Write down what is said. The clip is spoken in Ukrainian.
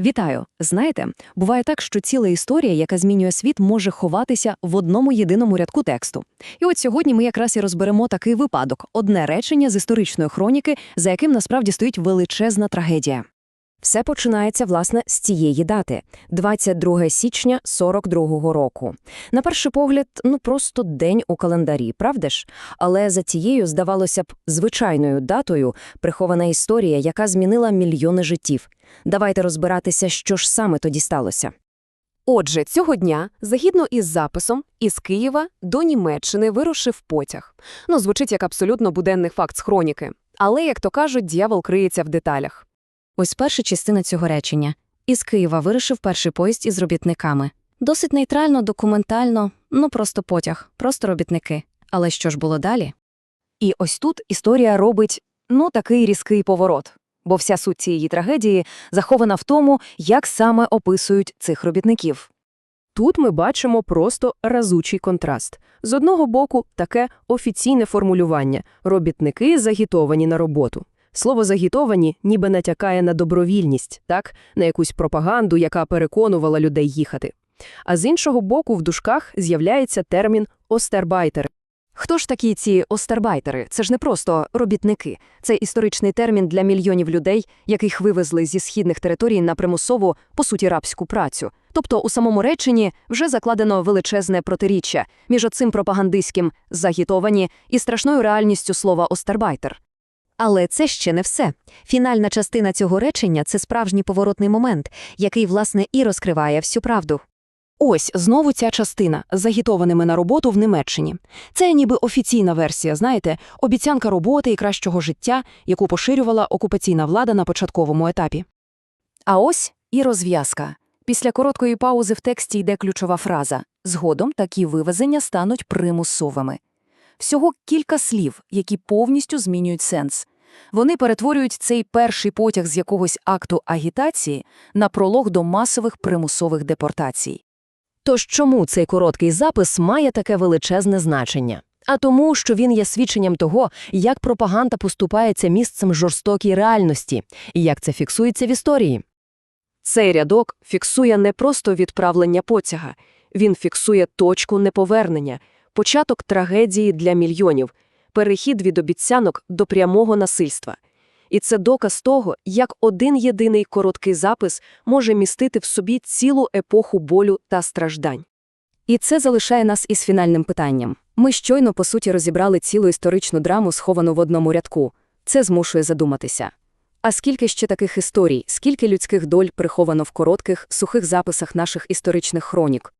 Вітаю! Знаєте, буває так, що ціла історія, яка змінює світ, може ховатися в одному єдиному рядку тексту. І от сьогодні ми якраз і розберемо такий випадок: одне речення з історичної хроніки, за яким насправді стоїть величезна трагедія. Все починається, власне, з цієї дати – 22 січня 42-го року. На перший погляд, ну просто день у календарі, правда ж? Але за цією, здавалося б, звичайною датою прихована історія, яка змінила мільйони життів. Давайте розбиратися, що ж саме тоді сталося. Отже, цього дня, загідно із записом, із Києва до Німеччини вирушив потяг. Ну, звучить як абсолютно буденний факт з хроніки. Але, як то кажуть, дьявол криється в деталях. Ось перша частина цього речення. Із Києва вирушив перший поїзд із робітниками. Досить нейтрально, документально, ну просто потяг, просто робітники. Але що ж було далі? І ось тут історія робить, ну, такий різкий поворот. Бо вся суть цієї трагедії захована в тому, як саме описують цих робітників. Тут ми бачимо просто разучий контраст. З одного боку, таке офіційне формулювання – робітники загітовані на роботу. Слово «загітовані» ніби натякає на добровільність, так? на якусь пропаганду, яка переконувала людей їхати. А з іншого боку, в дужках з'являється термін «остербайтер». Хто ж такі ці остербайтери? Це ж не просто робітники. Це історичний термін для мільйонів людей, яких вивезли зі східних територій на примусову, по суті, рабську працю. Тобто у самому реченні вже закладено величезне протиріччя між оцим пропагандистським «загітовані» і страшною реальністю слова «остербайтер». Але це ще не все. Фінальна частина цього речення – це справжній поворотний момент, який, власне, і розкриває всю правду. Ось знову ця частина з загітованими на роботу в Німеччині. Це ніби офіційна версія, знаєте, обіцянка роботи і кращого життя, яку поширювала окупаційна влада на початковому етапі. А ось і розв'язка. Після короткої паузи в тексті йде ключова фраза «Згодом такі вивезення стануть примусовими». Всього кілька слів, які повністю змінюють сенс. Вони перетворюють цей перший потяг з якогось акту агітації на пролог до масових примусових депортацій. Тож чому цей короткий запис має таке величезне значення? А тому, що він є свідченням того, як пропаганда поступається місцем жорстокій реальності і як це фіксується в історії. Цей рядок фіксує не просто відправлення потяга, він фіксує точку неповернення, початок трагедії для мільйонів, перехід від обіцянок до прямого насильства. І це доказ того, як один єдиний короткий запис може містити в собі цілу епоху болю та страждань. І це залишає нас із фінальним питанням. Ми щойно, по суті, розібрали цілу історичну драму, сховану в одному рядку. Це змушує задуматися. А скільки ще таких історій, скільки людських доль приховано в коротких, сухих записах наших історичних хронік?